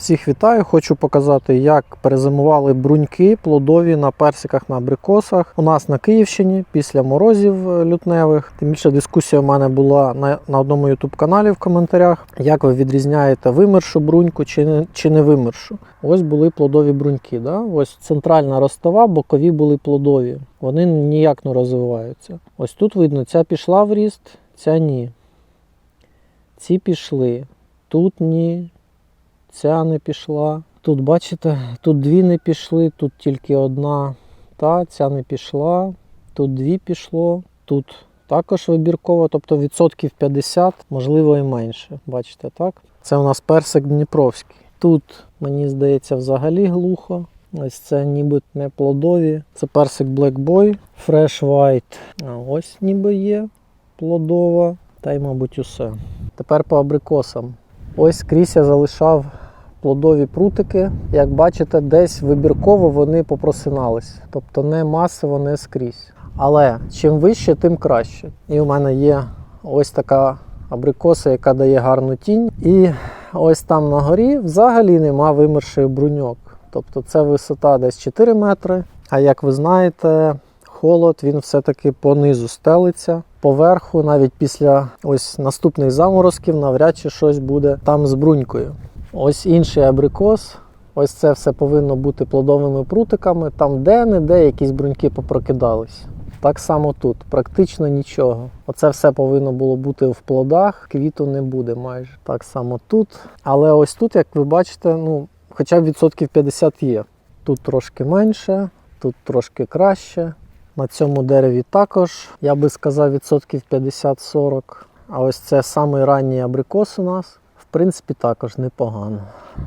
Всіх вітаю, хочу показати, як перезимували бруньки плодові на персиках на абрикосах. У нас на Київщині після морозів е, лютневих. Тим більше дискусія у мене була на, на одному ютуб каналі в коментарях. Як ви відрізняєте вимершу бруньку чи не, чи не вимершу? Ось були плодові бруньки. Да? Ось центральна ростова, бокові були плодові. Вони ніяк не розвиваються. Ось тут видно, ця пішла в ріст, ця ні. Ці пішли. Тут ні. Ця не пішла. Тут, бачите, тут дві не пішли, тут тільки одна. Та, ця не пішла. Тут дві пішло. Тут також вибірково, тобто відсотків 50, можливо і менше. Бачите, так? Це у нас персик Дніпровський. Тут, мені здається, взагалі глухо. Ось це ніби не плодові. Це персик Black Boy, Fresh White. А ось ніби є плодова. Та й, мабуть, усе. Тепер по абрикосам. Ось скрізь я залишав плодові прутики. Як бачите, десь вибірково вони попросинались. Тобто не масово, не скрізь. Але чим вище, тим краще. І у мене є ось така абрикоса, яка дає гарну тінь. І ось там на горі взагалі нема вимерших бруньок. Тобто це висота десь 4 метри. А як ви знаєте, холод він все-таки понизу стелиться. Поверху, навіть після ось наступних заморозків, навряд чи щось буде там з брунькою. Ось інший абрикос. Ось це все повинно бути плодовими прутиками. Там де-не-де якісь бруньки попрокидались. Так само тут, практично нічого. Оце все повинно було бути в плодах, квіту не буде майже. Так само тут. Але ось тут, як ви бачите, ну, хоча б відсотків 50 є. Тут трошки менше, тут трошки краще. На цьому дереві також, я би сказав, відсотків 50-40. А ось це самий ранній абрикос у нас. В принципі, також непогано.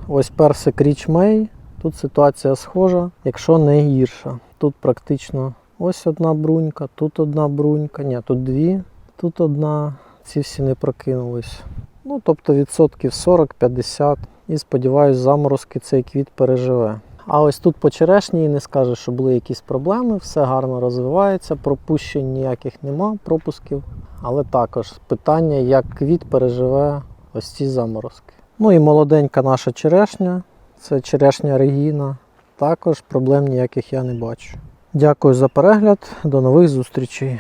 Ось персик Річ Мей. Тут ситуація схожа, якщо не гірша. Тут практично ось одна брунька, тут одна брунька, ні, тут дві, тут одна. Ці всі не прокинулись. Ну, тобто відсотків 40-50. І сподіваюсь, заморозки цей квіт переживе. А ось тут по черешні не скажу, що були якісь проблеми, все гарно розвивається, пропущень ніяких нема, пропусків. Але також питання, як квіт переживе ось ці заморозки. Ну і молоденька наша черешня, це черешня Регіна. Також проблем ніяких я не бачу. Дякую за перегляд, до нових зустрічей.